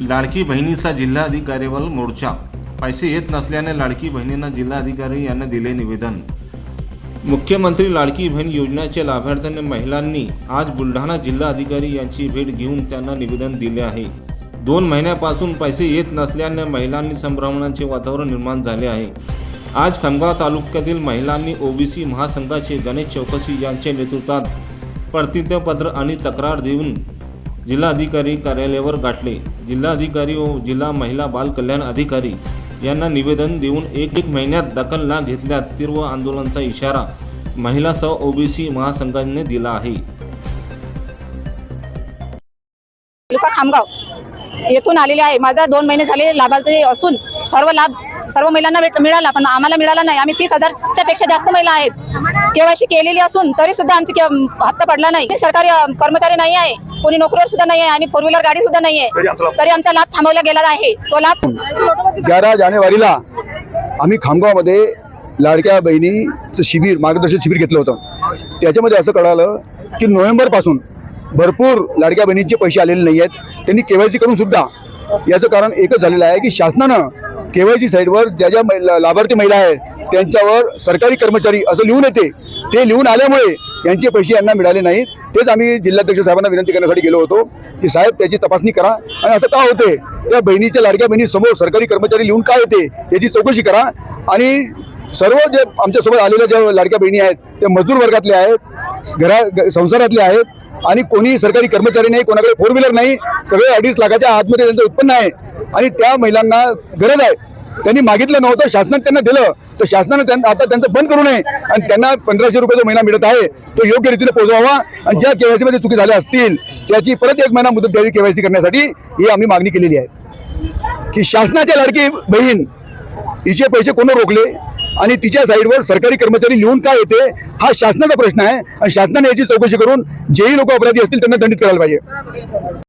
लाडकी बहिणीचा जिल्हाधिकारीवर मोर्चा. पैसे येत नसल्याने लाडकी बहिणींना जिल्हाधिकारी यांना दिले निवेदन. मुख्यमंत्री लाडकी बहीण योजनेच्या लाभार्थ्यांनी महिलांनी आज बुलढाणा जिल्हाधिकारी यांची भेट घेऊन त्यांना निवेदन दिले आहे. दोन महिन्यापासून पैसे येत नसल्याने महिलांनी संभ्रमणाचे वातावरण निर्माण झाले आहे. आज खामगाव तालुक्यातील महिलांनी ओबीसी महासंघाचे गणेश चौकशी यांच्या नेतृत्वात प्रतिज्ञापत्र आणि तक्रार देऊन जिल्हाधिकारी कार्यालयावर गाठले. जिल्हाधिकारी व जिल्हा महिला बाल कल्याण अधिकारी यांना निवेदन देऊन एक एक महिन्यात दखल न घेतल्यास तीव्र आंदोलनाचा इशारा महिला सह ओबीसी महासंघाने दिला आहे. खामगाव येथून आलेले आहे. माझा दोन महिने झाले लाभार्थी असून सर्व लाभ सर्व महिलांना भेट- मिळाला पण आम्हाला मिळाला नाही. आम्ही तीस हजारच्या पेक्षा जास्त महिला आहेत. केवायसी केलेली असून तरी सुद्धा आमची हप्ता पडला नाही. सरकारी कर्मचारी नाही आहे. कोणी नोकरीवर सुद्धा नाही आहे आणि फोर व्हीलर गाडी सुद्धा नाही आहे तरी आमचा लाभ थांबवला गेला आहे. तो लाभ ग्यारा जानेवारीला आम्ही खामगावमध्ये लाडक्या बहिणीचं शिबिर मार्गदर्शन शिबिर घेतलं होतं. त्याच्यामध्ये असं कळालं की नोव्हेंबरपासून भरपूर लाडक्या बहिणींचे पैसे आलेले नाही आहेत. त्यांनी के वाय सी करून सुद्धा याचं कारण एकच झालेलं आहे की शासनानं के वाय सी साईडवर ज्या ज्या महिला लाभार्थी महिला आहेत त्यांच्यावर सरकारी कर्मचारी असं लिहून येते. ते लिहून आल्यामुळे यांचे पैसे यांना मिळाले नाहीत. तेच आम्ही जिल्हाध्यक्ष साहेबांना विनंती करण्यासाठी गेलो होतो की साहेब त्याची तपासणी करा. आणि असं का होते? त्या बहिणीच्या लाडक्या बहिणीसमोर सरकारी कर्मचारी लिहून काय येते? याची चौकशी करा. आणि सर्व जे आमच्यासोबत आलेल्या ज्या लाडक्या बहिणी आहेत त्या मजदूर वर्गातल्या आहेत घरा ग- संसारातले आहेत आणि कोणी सरकारी कर्मचारी नाही कोणाकडे फोर व्हीलर नाही सगळे अडीच लाखाच्या आतमध्ये त्यांचं उत्पन्न आहे. आणि त्या महिलांना गरज आहे. त्यांनी मागितलं नव्हतं शासनात त्यांना दिलं. तर शासनानं त्यांना आता त्यांचं बंद करू नये. आणि त्यांना पंधराशे रुपये जो महिना मिळत आहे तो योग्य रीतीने पोहोचवावा. आणि ज्या केवायसी मध्ये चुकी झाल्या असतील त्याची परत एक महिना मुदत द्यावी केवायसी करण्यासाठी ही आम्ही मागणी केलेली आहे. की शासनाच्या लाडकी बहीण हिचे पैसे कोण रोखले? आणि तिच्या साईडवर सरकारी कर्मचारी लिहून काय येते? हा शासनाचा प्रश्न आहे. आणि शासनाने याची चौकशी करून जेही लोक अपराधी असतील त्यांना दंडित करायला पाहिजे.